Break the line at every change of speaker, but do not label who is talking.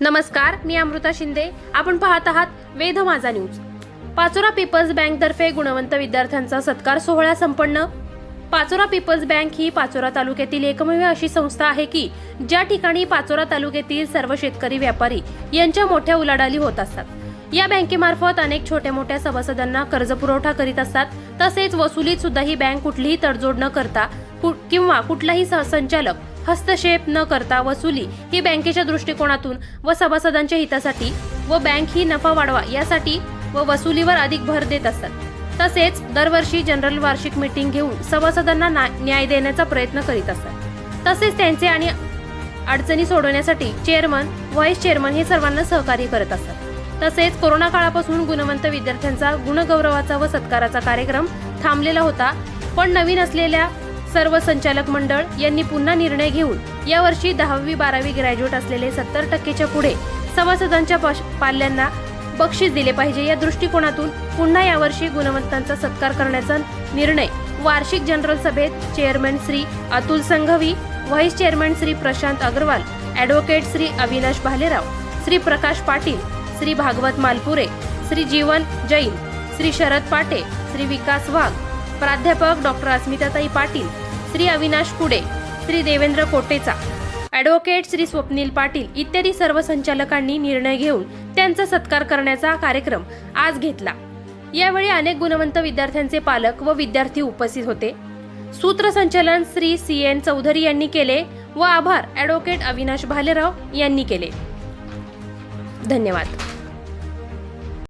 नमस्कार मी अमृता शिंदे. आपण पाहत आहात वेध माझा न्यूज. पाचोरा पीपल्स बँक तर्फे गुणवंत विद्यार्थ्यांचा सत्कार सोहळा संपन्न. पाचोरा पीपल्स बँक ही पाचोरा तालुक्यातील एकमेव अशी संस्था आहे की ज्या ठिकाणी पाचोरा तालुक्यातील सर्व शेतकरी व्यापारी यांच्या मोठ्या उलाढाली होत असतात. या बँकेमार्फत अनेक छोट्या मोठ्या सभासदांना कर्ज पुरवठा करीत असतात. तसेच वसुलीत सुद्धा ही बँक कुठलीही तडजोड न करता कु- किंवा कुठलाही सहसंचालक हस्तक्षेप न करता वसुली ही बँकेच्या दृष्टिकोनातून व सभासदांच्या हितासाठी व बँक ही नफा वाढवा यासाठी व वसुलीवर अधिक भर देत असतात. तसेच दरवर्षी जनरल वार्षिक मीटिंग घेऊन सभासदांना ना- न्याय देण्याचा प्रयत्न करीत असतात. तसेच त्यांचे आणि अडचणी सोडवण्यासाठी चेअरमन व्हाईस चेअरमन हे सर्वांना सहकार्य करत असतात. तसेच कोरोना काळापासून गुणवंत विद्यार्थ्यांचा गुणगौरवाचा व सत्काराचा कार्यक्रम थांबलेला होता. पण नवीन असलेल्या सर्व संचालक मंडळ यांनी पुन्हा निर्णय घेऊन यावर्षी दहावी बारावी ग्रॅज्युएट असलेले सत्तर टक्केच्या पुढे सभासदांच्या पाल्यांना बक्षीस दिले पाहिजे. या दृष्टिकोनातून पुन्हा यावर्षी गुणवंतांचा सत्कार करण्याचा निर्णय वार्षिक जनरल सभेत chairman Shri Atul Sanghvi vice chairman Shri Prashant Agarwal advocate Shri Avinash Bhalerao Shri Prakash Patil Shri Bhagwat Malpure Shri Jeevan Jain Shri Sharad Pate Shri Vikas Wagh प्राध्यापक डॉक्टर अस्मिताताई पाटील श्री अविनाश कुडे श्री देवेंद्र कोटेचा. ॲडव्होकेट श्री स्वप्नील पाटील इत्यादी सर्व संचालकांनी निर्णय घेऊन त्यांचा सत्कार करण्याचा कार्यक्रम आज घेतला. यावेळी अनेक गुणवंत विद्यार्थ्यांचे पालक व विद्यार्थी उपस्थित होते. सूत्रसंचालन श्री सी एन चौधरी यांनी केले व आभार ॲडव्होकेट अविनाश भालेराव यांनी केले. धन्यवाद.